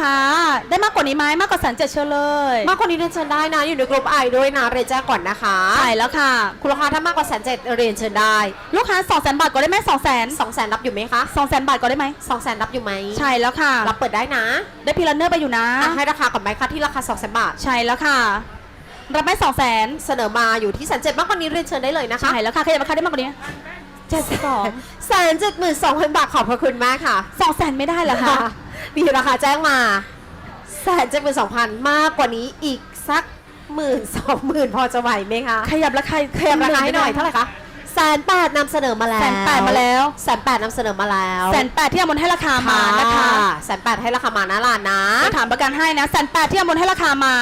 ค้า ได้มากกว่านี้ไหมมากกว่าแสนเจ็ดเชิญเลยมากกว่านี้เรียนเชิญได้นะ อยู่ในกลุ่มไอด้วยนะเรียนแจ้งก่อนนะคะ ใช่แล้วค่ะ คุณลูกค้าถ้ามากกว่าแสนเจ็ดเรียนเชิญได้ ลูกค้า2 0 0 0 0 0บาทก็ได้ไหม2 0 0 0 0 0สองแสนรับอยู่ไหมคะ2 0 0 0 0บาทก็ได้ไหมสองแสนรับอยู่ไหมใช่แล้วค่ะ รับเปิดได้นะ ได้พีลันเนอร์ไปอยู่นะอะให้ราคาก่อนไหมคะที่ราคาสองแสนบาท ใช่แล้วค่ะ รับไหม่สองแสนเสนอมาอยู่ที่แสนเจ็ดมากกว่านี้เรียนเชิญได้เลยนะคะใช่แล้วค่ะขยับราคาได้มากกว่านี้เจ็ดสองแสนเจ็ดหมื่นสองพันบาทขอบพระคุณมากค่ะสองแสนไม่ได้เหรอคะ มีราคาแจ้งมาแสนเจ็ดหมื่นสองพันมากกว่านี้อีกสักหมื่นสองหมื่นพอจะไหวไหมคะ ขยับราคาขยับราคาให้หน่อยเท่าไหร่คะแสนแปดนำเสนอมาแล้วแสนแปดมาแล้วแสนแปดนำเสนอมาแล้วแสนแปดที่อมนให้ราคามานะคะแสนแปดให้ราคามานะลานนะจะถามประกันให้นะแสนแปดที่อมนให้ราคามา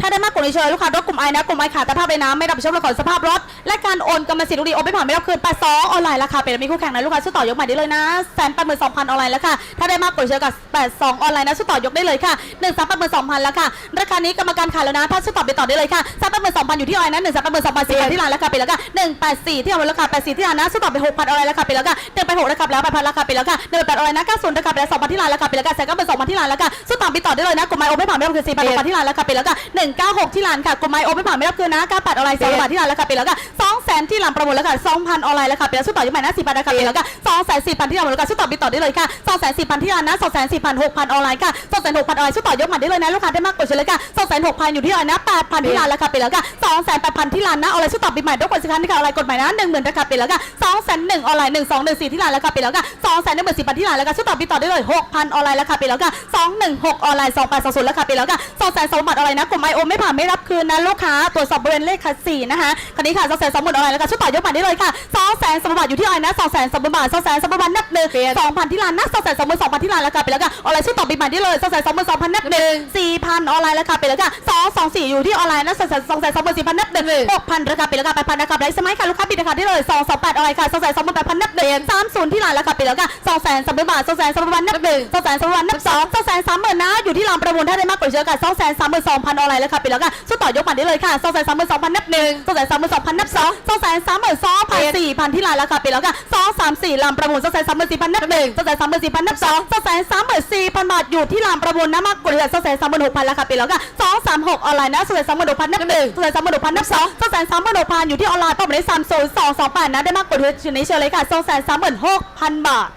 ถ้าได้มากกว่านี้เชิญลูกค้ารถกลุ่มไอนะกลุ่มไอขาดสภาพเลยนะไม่รับผิดชอบเรื่องของสภาพรถ และการโอนกรรมสิทธิ์ลูกดีโอนไม่ผ่านไม่รับคืนแปดสองออนไลน์ราคาเป็นมีคู่แข่งนะลูกค้าซื้อต่อยกใหม่ได้เลยนะแสนแปดหมื่นสองพันออนไลน์แล้วค่ะถ้าได้มากกว่านี้เชิญกับแปดสองออนไลน์นะซื้อต่อยกได้เลยค่ะหนึ่งสามแปดหมื่นสองพันแล้วค่ะราคานี้กรรมการขายแล้วนะถ้าซื้อต่อไปต่อได้เลยค่ะสามแปดหมื่นสองพันอยู่ที่ออนไลน์นะหนึ่งสามแปดหมื่นสองพันสี่พันที่ร้านราคาไปแล้วค่ะหนึ่งแปดสี่ที่ออนไลน์ราคาแปดสี่ที่ร้านนะซื้อต่อไปหกพันออนไลน์ราคาไปแล้วค่ะหนึ่งแปหกราคาแล้วแปดพันราคาไปแล้วค่ะหนึ่งแปดออนไลน์นะเก้าศูนย์ราคาไปแล้วสองพันที่ร้านราคาไปแล้วค่ะแสนเก้าหมื่นสองพันที่ร้านแล้วค่ะซื้อต่อไปต่อได้เลยนะกลุ่มไมโอไม่ผ่านไม่รับคืนสี่พันหกพันที่ร้านราคาไปแล้วค่ะหนึ่งเก้าหกที่ร้านค่ะกลุ่มไมโอไม่ผ่านไม่รับคืนนะกาแปดออนไลน์สองบาทที่ร้านราคาไปแล้วค่ะสองแสนที่ร้านประมูลแล้วค่ะสองพันออนไลน์ราคาไปแล้วซื้ต่อยังใหม่นะสี่พันราคาไปแล้วค่ะสองแสนสี่พันที่ร้านแล้วค่ะซื้ต่อไปต่อได้เลยค่ะสองแสนสี่พันที่ร้านนะสองแสนสี่พันหกพันออนไลน์ค่ะสองแสนหกพันออนไลน์ซื้ต่อยกใหม่ได้เลยนะลูกค้าได้มากกว่าเฉลยค่ะสองแสนหกพันอยู่ที่ร้านนะแปดพันที่ร้านราคาไปแล้วค่ะสองแสนแปดพันที่ร้านนะออนไลน์ซื้ต่อปีใหม่ด้วยกดสิค้าที่ค่ะออนไลน์กดใหม่นะหนึ่งหมื่นราคาไปแล้วค่ะสองแสนหนึ่งออนไลน์หนึ่งสองหนึ่งสี่ที่ร้านราคาไปแล้วค่ะสองแสนหนึ่งหมื่นสี่พันที่ร้านแล้วค่ะซื้ต่อปีต่อได้เลยหกพันออนไลน์ราคาไปแล้วค่ะสองหนึ่งหกออนไลน์สองแปดสองศูนย์ราคาไปแล้วค่ะสองแสนสองบาทออนไลน์นะกลุ่มไอโอไม่ผ่านไม่รับคืนนะลูกค้าตรวจสอบบริเวณเลขคัสสี่นะคะคันนี้ค่ะสองแสนสองหมื่นออนไลน์แล้วค่ะซื้อต่อยกใหม่ได้เลยค่ะสองแสนสองบาทอยู่ที่ออนไลน์นะสองแสนสองบาทสองแสนสองบาทนับหนึ่งสองพันที่ร้านนะสองแสนสองหมื่นสองพันที่ร้านราคาไปแล้วค่ะออนไลน์ซื้อต่อปีใหม่ได้เลยสองแสนสองหมื่นสองพันนับหนึ่งสี่พันออนไลน์ราคาไปแล้วค่ะสองสองสี่อยู่ที่ออนไลน์นะสองแสนสองแสนสองหมื่นสี่พันนับหนึ่งหกพันราคาไปแล้วค่ะแปดพันราคาไปสมัยค่ะลูกค้าปิดราคาได้เลยสองสองแปดออนไลน์ค่ะสองแสนสองหมื่นแปดพันนับหนึ่งสามศูนย์ที่ร้านราคาไปแล้วค่ะสองแสนสามหมื่นบาทสองแสนสามหมื่นบาทนับหนึ่งสองแสนสามหมื่นบาทนับสองสองแสนสามหมื่นนะอยู่ที่ร้านประมูลถ้าได้มากกว่าเชื่อกันสองแสนสามหมื่นสองพันออนไลน์ราคาไปแล้วค่ะสู้ต่อยกบัตรได้เลยค่ะสองแสนสามหมื่นสองพันนับหนึ่งสองแสนสามหมื่นสองพันนับสองสองแสนสามหมื่นสองพันสี่พันที่ร้านราคาไปแล้วค่ะสองสามสี่ลำประมูลสองแสนสามหมื่นสี่พันนับหนึ่งสองแสนสามหมื่นสี่พันนับสองสองแสนสามหมื่นสี่พันบาทอยู่ที่ลำประมูลนะมากกว่าสองแสนสามหมื่นหกพันราคาไปแล้วค่ะสองสามหกออนไลน์นะสองแสนสามหมื่นหกพันนับหนึ่งสองแสนสามหมื่นหกพันนับสองสองแสนสามหมื่นหกพันอยู่ที่ออนไลน์เป้าหมายสามศูนย์สองสองแปดนะได้มากกว่าที่นี้เชิญเลยค่ะสองแสนสามหมื่นหกพันบาท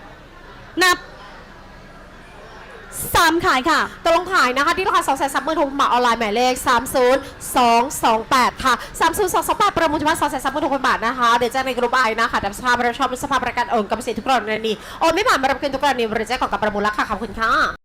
นับ สามขายค่ะ ตกลงขายนะคะ ที่ราคา2 3 0 0 0 0โทรมาออนไลน์หมายเลข 30228 ค่ะ 30228 ประมูลเฉพาะ2 3 0 0 0 0บาทนะคะ เดี๋ยวแจ้งในกลุ่มไอนะคะดับสภาพประชอบสภาพประกันโอนกรรมสิทธิ์ทุกกรณีโอนไม่ผ่านมารับคืนทุกกรณีบริจาคของกับประมูลราคาขอบคุณค่ะ